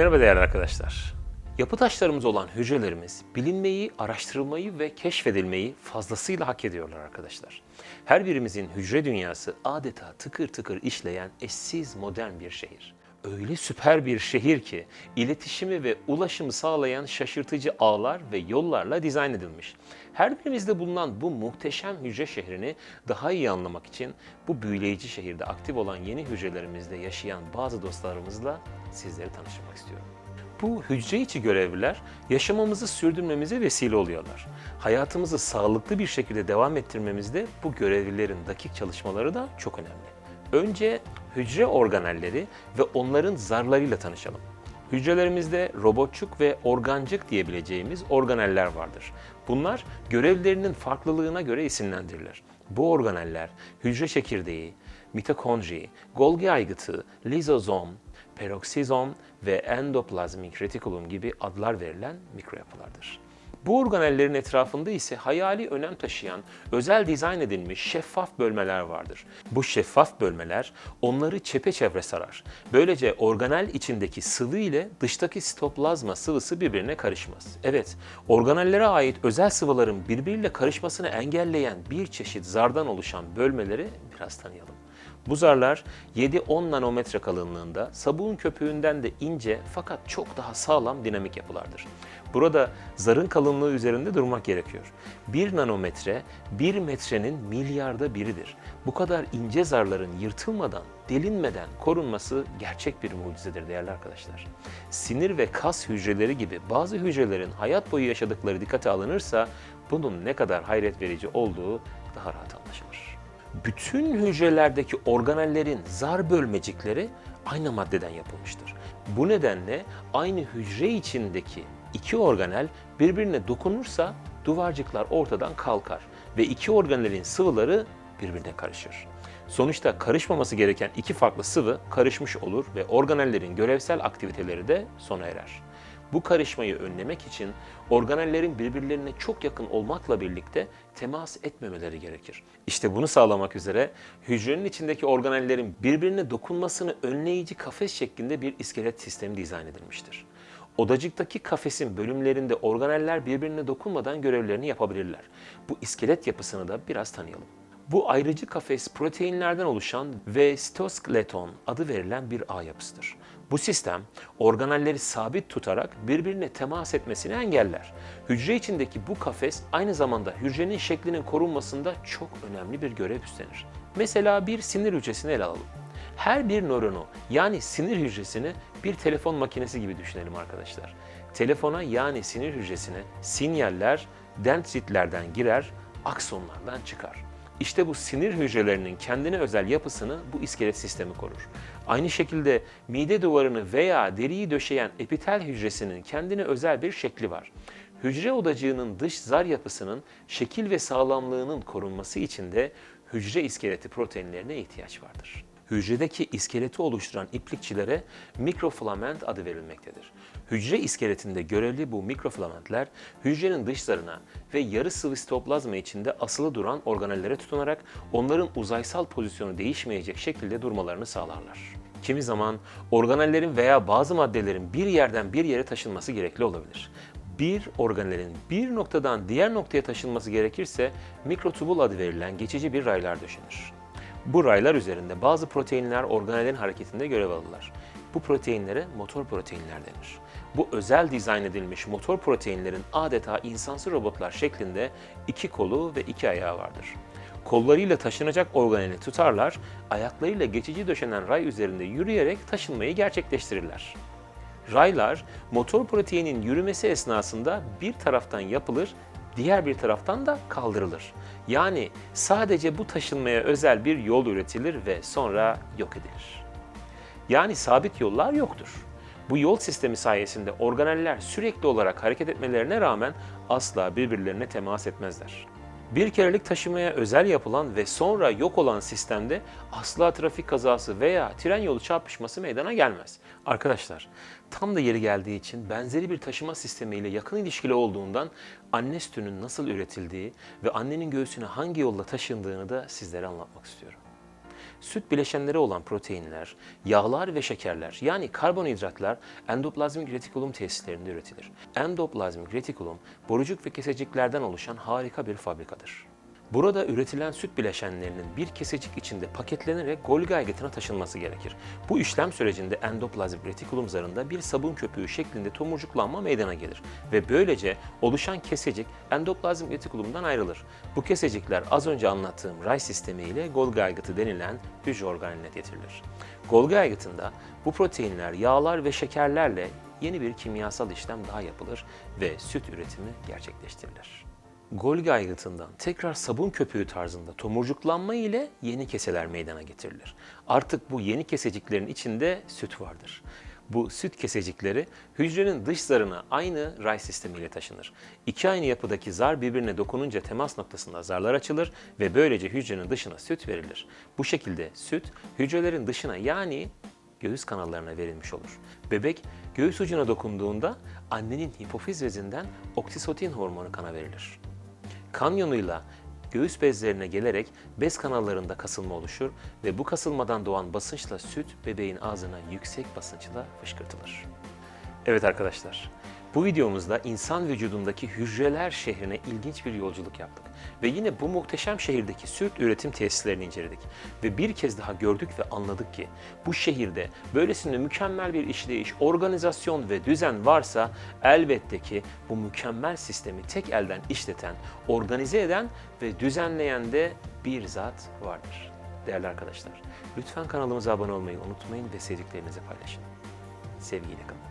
Merhaba değerli arkadaşlar. Yapı taşlarımız olan hücrelerimiz bilinmeyi, araştırılmayı ve keşfedilmeyi fazlasıyla hak ediyorlar arkadaşlar. Her birimizin hücre dünyası adeta tıkır tıkır işleyen eşsiz modern bir şehir. Öyle süper bir şehir ki iletişimi ve ulaşımı sağlayan şaşırtıcı ağlar ve yollarla dizayn edilmiş. Her birimizde bulunan bu muhteşem hücre şehrini daha iyi anlamak için bu büyüleyici şehirde aktif olan yeni hücrelerimizde yaşayan bazı dostlarımızla sizleri tanıştırmak istiyorum. Bu hücre içi görevliler yaşamamızı sürdürmemize vesile oluyorlar. Hayatımızı sağlıklı bir şekilde devam ettirmemizde bu görevlilerin dakik çalışmaları da çok önemli. Önce hücre organelleri ve onların zarlarıyla tanışalım. Hücrelerimizde robotçuk ve organcık diyebileceğimiz organeller vardır. Bunlar görevlerinin farklılığına göre isimlendirilir. Bu organeller hücre çekirdeği, mitokondri, Golgi aygıtı, lizozom, peroksizom ve endoplazmik retikulum gibi adlar verilen mikroyapılardır. Bu organellerin etrafında ise hayali önem taşıyan, özel dizayn edilmiş şeffaf bölmeler vardır. Bu şeffaf bölmeler onları çepeçevre sarar. Böylece organel içindeki sıvı ile dıştaki sitoplazma sıvısı birbirine karışmaz. Evet, organellere ait özel sıvıların birbiriyle karışmasını engelleyen bir çeşit zardan oluşan bölmeleri biraz tanıyalım. Bu zarlar 7-10 nanometre kalınlığında, sabun köpüğünden de ince fakat çok daha sağlam dinamik yapılardır. Burada zarın kalınlığı üzerinde durmak gerekiyor. 1 nanometre, 1 metrenin milyarda biridir. Bu kadar ince zarların yırtılmadan, delinmeden korunması gerçek bir mucizedir değerli arkadaşlar. Sinir ve kas hücreleri gibi bazı hücrelerin hayat boyu yaşadıkları dikkate alınırsa bunun ne kadar hayret verici olduğu daha rahat anlaşılır bütün hücrelerdeki organellerin zar bölmecikleri aynı maddeden yapılmıştır. Bu nedenle aynı hücre içindeki iki organel birbirine dokunursa duvarcıklar ortadan kalkar ve iki organelin sıvıları birbirine karışır. Sonuçta karışmaması gereken iki farklı sıvı karışmış olur ve organellerin görevsel aktiviteleri de sona erer. Bu karışmayı önlemek için organellerin birbirlerine çok yakın olmakla birlikte temas etmemeleri gerekir. İşte bunu sağlamak üzere hücrenin içindeki organellerin birbirine dokunmasını önleyici kafes şeklinde bir iskelet sistemi dizayn edilmiştir. Odacıktaki kafesin bölümlerinde organeller birbirine dokunmadan görevlerini yapabilirler. Bu iskelet yapısını da biraz tanıyalım. Bu ayrıcı kafes proteinlerden oluşan ve sitoskeleton adı verilen bir ağ yapısıdır. Bu sistem organelleri sabit tutarak birbirine temas etmesini engeller. Hücre içindeki bu kafes aynı zamanda hücrenin şeklinin korunmasında çok önemli bir görev üstlenir. Mesela bir sinir hücresini ele alalım. Her bir nöronu yani sinir hücresini bir telefon makinesi gibi düşünelim arkadaşlar. Telefona yani sinir hücresine sinyaller dendritlerden girer, aksonlardan çıkar. İşte bu sinir hücrelerinin kendine özel yapısını bu iskelet sistemi korur. Aynı şekilde mide duvarını veya deriyi döşeyen epitel hücresinin kendine özel bir şekli var. Hücre odacığının dış zar yapısının şekil ve sağlamlığının korunması için de hücre iskeleti proteinlerine ihtiyaç vardır hücredeki iskeleti oluşturan iplikçilere mikrofilament adı verilmektedir. Hücre iskeletinde görevli bu mikrofilamentler hücrenin dışlarına ve yarı sıvı sitoplazma içinde asılı duran organellere tutunarak onların uzaysal pozisyonu değişmeyecek şekilde durmalarını sağlarlar. Kimi zaman organellerin veya bazı maddelerin bir yerden bir yere taşınması gerekli olabilir bir organelin bir noktadan diğer noktaya taşınması gerekirse mikrotubul adı verilen geçici bir raylar döşenir. Bu raylar üzerinde bazı proteinler organellerin hareketinde görev alırlar. Bu proteinlere motor proteinler denir. Bu özel dizayn edilmiş motor proteinlerin adeta insansı robotlar şeklinde iki kolu ve iki ayağı vardır. Kollarıyla taşınacak organeli tutarlar, ayaklarıyla geçici döşenen ray üzerinde yürüyerek taşınmayı gerçekleştirirler. Raylar motor proteinin yürümesi esnasında bir taraftan yapılır, diğer bir taraftan da kaldırılır. Yani sadece bu taşınmaya özel bir yol üretilir ve sonra yok edilir. Yani sabit yollar yoktur. Bu yol sistemi sayesinde organeller sürekli olarak hareket etmelerine rağmen asla birbirlerine temas etmezler. Bir kerelik taşımaya özel yapılan ve sonra yok olan sistemde asla trafik kazası veya tren yolu çarpışması meydana gelmez. Arkadaşlar, tam da yeri geldiği için benzeri bir taşıma sistemiyle yakın ilişkili olduğundan anne sütünün nasıl üretildiği ve annenin göğsüne hangi yolla taşındığını da sizlere anlatmak istiyorum. Süt bileşenleri olan proteinler, yağlar ve şekerler yani karbonhidratlar endoplazmik retikulum tesislerinde üretilir. Endoplazmik retikulum borucuk ve keseciklerden oluşan harika bir fabrikadır. Burada üretilen süt bileşenlerinin bir kesecik içinde paketlenerek Golgi aygıtına taşınması gerekir. Bu işlem sürecinde endoplazmik retikulum zarında bir sabun köpüğü şeklinde tomurcuklanma meydana gelir ve böylece oluşan kesecik endoplazmik retikulumdan ayrılır. Bu kesecikler az önce anlattığım ray sistemi ile Golgi aygıtı denilen hücre organeline getirilir. Golgi aygıtında bu proteinler, yağlar ve şekerlerle yeni bir kimyasal işlem daha yapılır ve süt üretimi gerçekleştirilir. Golgi aygıtından tekrar sabun köpüğü tarzında tomurcuklanma ile yeni keseler meydana getirilir. Artık bu yeni keseciklerin içinde süt vardır. Bu süt kesecikleri hücrenin dış zarına aynı ray sistemiyle taşınır. İki aynı yapıdaki zar birbirine dokununca temas noktasında zarlar açılır ve böylece hücrenin dışına süt verilir. Bu şekilde süt hücrelerin dışına yani göğüs kanallarına verilmiş olur. Bebek göğüs ucuna dokunduğunda annenin hipofiz bezinden oksitotin hormonu kana verilir. Kan yoluyla göğüs bezlerine gelerek bez kanallarında kasılma oluşur ve bu kasılmadan doğan basınçla süt bebeğin ağzına yüksek basınçla fışkırtılır. Evet arkadaşlar, bu videomuzda insan vücudundaki hücreler şehrine ilginç bir yolculuk yaptık. Ve yine bu muhteşem şehirdeki süt üretim tesislerini inceledik. Ve bir kez daha gördük ve anladık ki bu şehirde böylesine mükemmel bir işleyiş, organizasyon ve düzen varsa elbette ki bu mükemmel sistemi tek elden işleten, organize eden ve düzenleyen de bir zat vardır. Değerli arkadaşlar, lütfen kanalımıza abone olmayı unutmayın ve sevdiklerinizle paylaşın. Sevgiyle kalın.